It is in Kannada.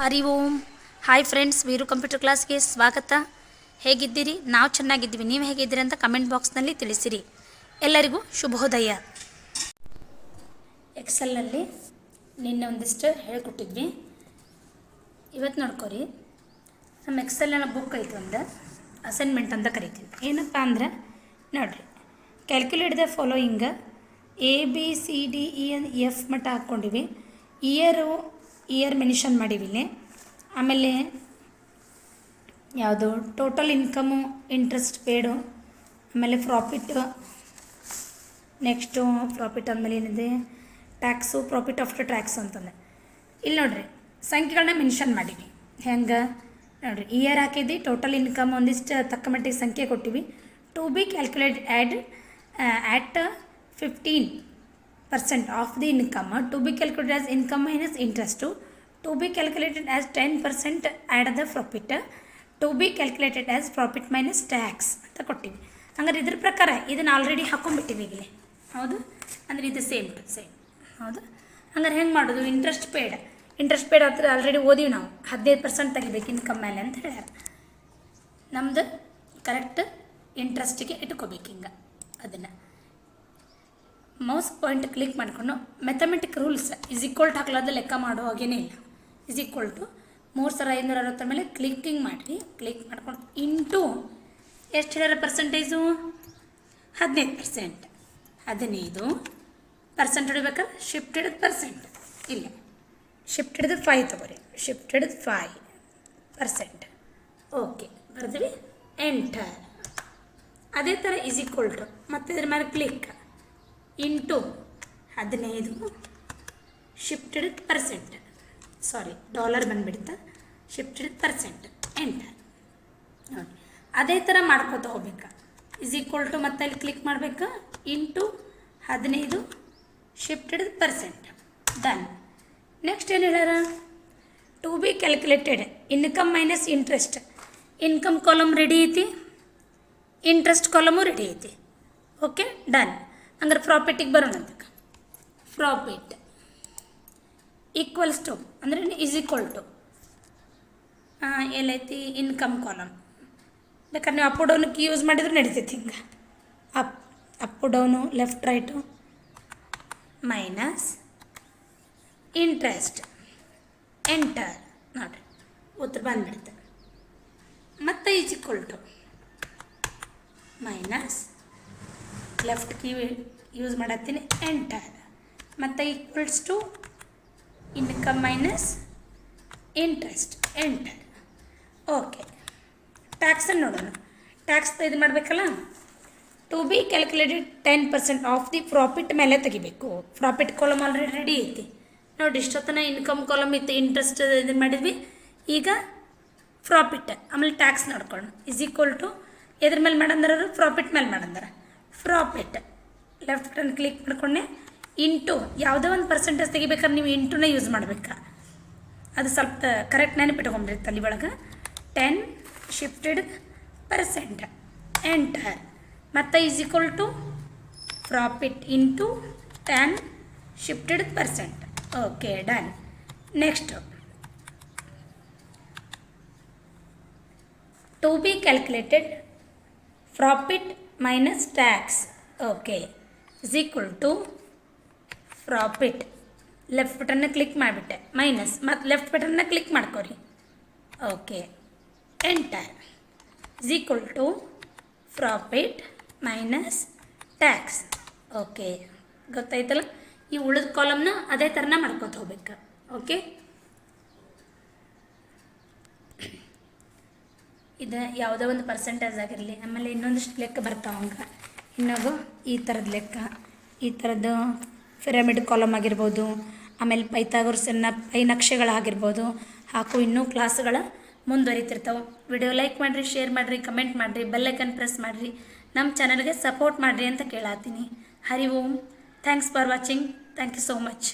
Hari Om. Hi friends Veeru computer ಕ್ಲಾಸ್ಗೆ ಸ್ವಾಗತ. ಹೇಗಿದ್ದೀರಿ? ನಾವು ಚೆನ್ನಾಗಿದ್ದೀವಿ. ನೀವು ಹೇಗಿದ್ದೀರಿ ಅಂತ ಕಮೆಂಟ್ ಬಾಕ್ಸ್ನಲ್ಲಿ ತಿಳಿಸಿರಿ. ಎಲ್ಲರಿಗೂ ಶುಭೋದಯ. ಎಕ್ಸೆಲ್ನಲ್ಲಿ ನಿನ್ನೆ ಒಂದಿಷ್ಟು ಹೇಳಿಕೊಟ್ಟಿದ್ವಿ. ಇವತ್ತು ನೋಡ್ಕೊರಿ. ನಮ್ಮ ಎಕ್ಸೆಲ್ನ ಬುಕ್ ಐತಿ ಒಂದು. ಅಸೈನ್ಮೆಂಟ್ ಅಂತ ಕರಿತೀವಿ. ಏನಪ್ಪ ಅಂದ್ರೆ, ನೋಡ್ರಿ. Calculate the following A B C D E N F ಮಟ್ಟ ಹಾಕ್ಕೊಂಡಿವಿ. ಇಯರು ಇಯರ್ ಮೆನ್ಷನ್ ಇಲ್ಲಿ. ಆಮೇಲೆ ಯಾವುದು? ಟೋಟಲ್ ಇನ್ಕಮು ಇಂಟ್ರೆಸ್ಟ್ ಪೇಡು ಆಮೇಲೆ ಪ್ರಾಫಿಟ್ ನೆಕ್ಸ್ಟು ಪ್ರಾಫಿಟ್ ಅಂದಮೇಲೆ ಏನಿದೆ? ಟ್ಯಾಕ್ಸು ಪ್ರಾಫಿಟ್ ಆಫ್ಟರ್ ಟ್ಯಾಕ್ಸ್ ಅಂತಂದೆ. ಇಲ್ಲಿ ನೋಡ್ರಿ ಸಂಖ್ಯೆಗಳನ್ನ ಮೆನ್ಷನ್ ಮಾಡೀವಿ. ಹೆಂಗೆ? ನೋಡಿರಿ ಇಯರ್ ಹಾಕಿದ್ವಿ ಟೋಟಲ್ ಇನ್ಕಮ್ ಒಂದಿಷ್ಟು ತಕ್ಕ ಮಟ್ಟಿಗೆ ಸಂಖ್ಯೆ ಕೊಟ್ಟಿವಿ. To be calculate add at fifteen percent of the income to be calculated as income minus interest to be calculated as ten percent add the profit to be calculated as profit minus tax ಅಂತ ಕೊಟ್ಟಿವಿ. ಹಂಗಾರೆ ಇದ್ರ ಪ್ರಕಾರ ಇದನ್ನು ಆಲ್ರೆಡಿ ಹಾಕೊಂಡ್ಬಿಟ್ಟಿವಿ ಇಲ್ಲಿ. ಹೌದು? ಅಂದರೆ ಇದು ಸೇಮ್ ಟು ಸೇಮ್ ಹೌದು? ಹಂಗಾರೆ ಹೆಂಗೆ ಮಾಡೋದು? ಇಂಟ್ರೆಸ್ಟ್ ಪೇಡ್ ಇಂಟ್ರೆಸ್ಟ್ ಪೇಡ್ ಹತ್ರ ಆಲ್ರೆಡಿ ಓದಿವಿ ನಾವು. ಹದಿನೈದು ಪರ್ಸೆಂಟ್ ತೆಗಿಬೇಕು ಇನ್ಕಮ್ ಮೇಲೆ ಅಂತ ಹೇಳ್ಯಾರ. ನಮ್ದು ಕರೆಕ್ಟ್ ಇಂಟ್ರೆಸ್ಟಿಗೆ ಇಟ್ಕೋಬೇಕು ಹಿಂಗೆ ಅದನ್ನು. ಮೌಸ್ ಪಾಯಿಂಟ್ ಕ್ಲಿಕ್ ಮಾಡಿಕೊಂಡು mathematic rules is equal to ಹಾಕ್ಲಾರ್ದ ಲೆಕ್ಕ ಮಾಡೋ ಹಾಗೇನೇ ಇಲ್ಲ. ಇಸ್ ಈಕ್ವಲ್ ಟು ಮೂರು ಸಾವಿರ ಐನೂರ ಅರವತ್ತರ ಮೇಲೆ ಕ್ಲಿಕ್ಕಿಂಗ್ ಮಾಡಿರಿ ಕ್ಲಿಕ್ ಮಾಡ್ಕೊಂಡು ಇಂಟು ಎಷ್ಟು ಹೇಳ್ಯಾರ ಪರ್ಸೆಂಟೇಜು ಹದಿನೈದು ಪರ್ಸೆಂಟ್ ಹದಿನೈದು ಪರ್ಸೆಂಟ್ ಹೊಡಿಬೇಕಾದ್ರೆ ಶಿಫ್ಟೆಡ್ ಪರ್ಸೆಂಟ್ ಇಲ್ಲ. ಶಿಫ್ಟೆಡ್ ಫೈವ್ ತಗೋರಿ. ಶಿಫ್ಟೆಡ್ ಫೈ ಪರ್ಸೆಂಟ್ ಓಕೆ ಬರ್ದ್ವಿ. ಎಂಟರ್ ಅದೇ ಥರ ಈಸ್ ಈಕ್ವಲ್ ಟು ಮತ್ತೆ ಇದ್ರ ಮೇಲೆ ಕ್ಲಿಕ್ ಇಂಟು ಹದಿನೈದು ಶಿಫ್ಟೆಡ್ ಪರ್ಸೆಂಟ್ ಸಾರಿ ಡಾಲರ್ ಬಂದುಬಿಡ್ತಾ ಶಿಫ್ಟೆಡ್ ಪರ್ಸೆಂಟ್ ಎಂಟರ್ ನೋಡಿ. ಅದೇ ಥರ ಮಾಡ್ಕೋತ ಹೋಗ್ಬೇಕು. ಇಸ್ ಈಕ್ವಲ್ ಟು ಮತ್ತೆ ಅಲ್ಲಿ ಕ್ಲಿಕ್ ಮಾಡಬೇಕಾ. ಇಂಟು ಹದಿನೈದು ಶಿಫ್ಟೆಡ್ ಪರ್ಸೆಂಟ್ ಡನ್ ನೆಕ್ಸ್ಟ್ ಏನು ಹೇಳ್ಯಾರ? To be calculated income minus interest income column ready ಐತಿ? ಇಂಟ್ರೆಸ್ಟ್ ಕಾಲಮು ರೆಡಿ ಐತಿ. ಓಕೆ ಡನ್ ಹಂಗಾರೆ ಪ್ರಾಫಿಟಿಗೆ ಬರೋಣ ಅದಕ್ಕೆ ಪ್ರಾಫಿಟ್ ಈಕ್ವಲ್ಸ್ ಟು ಅಂದರೆ ಈಸ್ ಈಕ್ವಲ್ ಟು ಎಲ್ಲೈತಿ? ಇನ್ಕಮ್ ಕಾಲಮ್ ಬೇಕಾದ್ರೆ ನೀವು ಅಪ್ ಡೌನಕ್ಕೆ ಯೂಸ್ ಮಾಡಿದ್ರೆ ನಡೀತೈತಿ ಹಿಂಗೆ. Up up down left right minus interest enter ನೋಡಿರಿ ಉತ್ತರ ಬಂದ್ಬಿಡುತ್ತೆ. ಮತ್ತೆ is to minus left key use ಮಾಡತ್ತೀನಿ enter ಮತ್ತು equals to income minus interest enter okay ಟ್ಯಾಕ್ಸನ್ನು ನೋಡೋಣ. ಟ್ಯಾಕ್ಸ್ ಇದು ಮಾಡಬೇಕಲ್ಲ? To be calculated ten percent of the profit ಮೇಲೆ ತೆಗಿಬೇಕು. ಪ್ರಾಫಿಟ್ ಕಾಲಮ್ ಆಲ್ರೆಡಿ ರೆಡಿ ಐತಿ. ನೋಡಿ, ಇಷ್ಟೊತ್ತನ ಇನ್ಕಮ್ ಕಾಲಮ್ ಇತ್ತು ಇಂಟ್ರೆಸ್ಟ್ ಇದನ್ನು ಮಾಡಿದ್ವಿ. ಈಗ ಪ್ರಾಫಿಟ್ ಆಮೇಲೆ ಟ್ಯಾಕ್ಸ್ ನೋಡ್ಕೊಂಡು ಇಸ್ ಈಕ್ವಲ್ ಟು ಎದ್ರ ಮೇಲೆ ಮಾಡಂದ್ರೆ ಪ್ರಾಫಿಟ್ ಮೇಲೆ ಮಾಡಂದಾರ. ಪ್ರಾಫಿಟ್ ಲೆಫ್ಟ್ ಬಟನ್ ಕ್ಲಿಕ್ ಮಾಡ್ಕೊಂಡೆ. ಇಂಟು ಯಾವುದೋ ಒಂದು ಪರ್ಸೆಂಟೇಜ್ ತೆಗಿಬೇಕಾದ್ರೆ ನೀವು ಇಂಟುನೇ ಯೂಸ್ ಮಾಡಬೇಕಾ. ಅದು ಸ್ವಲ್ಪ ಕರೆಕ್ಟ್ ನೆನಪಿಟ್ಕೊಂಡ್ರಿ ತಲೆ ಒಳಗೆ. ಟೆನ್ ಶಿಫ್ಟೆಡ್ ಪರ್ಸೆಂಟ್ ಎಂಟರ್ ಮತ್ತು is equal to profit into ten shifted percent okay done next to be calculated profit minus tax okay is equal to profit left ಬಟನ್ನ ಕ್ಲಿಕ್ ಮಾಡಿಬಿಟ್ಟೆ. ಮೈನಸ್ ಮತ್ತು ಲೆಫ್ಟ್ ಬಟನ್ನ ಕ್ಲಿಕ್ ಮಾಡ್ಕೊರಿ. Okay enter is equal to profit minus tax okay ಗೊತ್ತಾಯ್ತಲ್ಲ? ಈ ಉಳಿದ ಕಾಲಮ್ನ ಅದೇ ಥರನ ಮಾಡ್ಕೊತ ಹೋಗ್ಬೇಕು. ಓಕೆ ಇದು ಯಾವುದೋ ಒಂದು ಪರ್ಸೆಂಟೇಜ್ ಆಗಿರಲಿ, ಆಮೇಲೆ ಇನ್ನೊಂದಿಷ್ಟು ಲೆಕ್ಕ ಬರ್ತಾವೆ ಹಂಗೆ. ಈ ಥರದ ಲೆಕ್ಕ, ಈ ಥರದ್ದು ಪಿರಮಿಡ್ ಕಾಲಮ್ ಆಗಿರ್ಬೋದು, ಆಮೇಲೆ ಪೈತಾಗೋರ್ಸನ್ನ ಪೈ ನಕ್ಷೆಗಳಾಗಿರ್ಬೋದು ಹಾಕು ಇನ್ನೂ ಕ್ಲಾಸ್ಗಳ ಮುಂದುವರಿತಿರ್ತಾವೆ. ವಿಡಿಯೋ ಲೈಕ್ ಮಾಡಿರಿ ಶೇರ್ ಮಾಡಿರಿ ಕಮೆಂಟ್ ಮಾಡಿರಿ ಬೆಲ್ಲೈಕನ್ ಪ್ರೆಸ್ ಮಾಡಿರಿ. ನಮ್ಮ ಚಾನಲ್ಗೆ ಸಪೋರ್ಟ್ ಮಾಡಿರಿ ಅಂತ ಕೇಳಾತೀನಿ. Hari Om. Thanks for watching thank you so much